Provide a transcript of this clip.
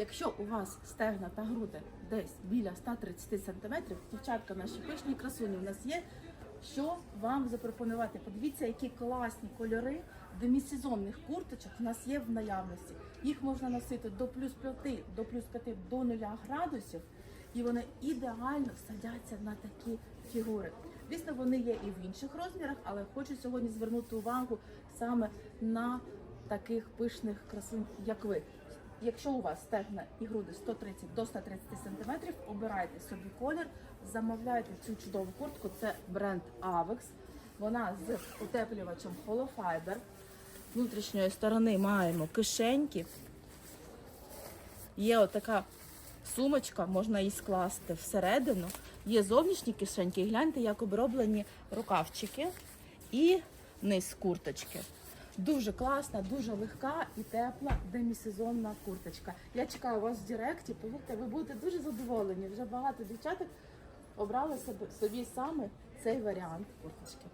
Якщо у вас стегна та груди десь біля 130 см, дівчатка наші пишні красуні у нас є. Що вам запропонувати? Подивіться, які класні кольори демісезонних курточок у нас є в наявності. Їх можна носити до плюс 5, до плюс 5, до 0 градусів, і вони ідеально садяться на такі фігури. Звісно, вони є і в інших розмірах, але хочу сьогодні звернути увагу саме на таких пишних красунь, як ви. Якщо у вас стегна і груди 130 до 130 см, обирайте собі колір, замовляйте цю чудову куртку. Це бренд Avex. Вона з утеплювачем Holofiber. З внутрішньої сторони маємо кишеньки. Є отака сумочка, можна її скласти всередину. Є зовнішні кишеньки, гляньте, як оброблені рукавчики і низ курточки. Дуже класна, дуже легка і тепла демісезонна курточка. Я чекаю вас в Директі. Повірте, ви будете дуже задоволені. Вже багато дівчаток обрали собі, саме цей варіант курточки.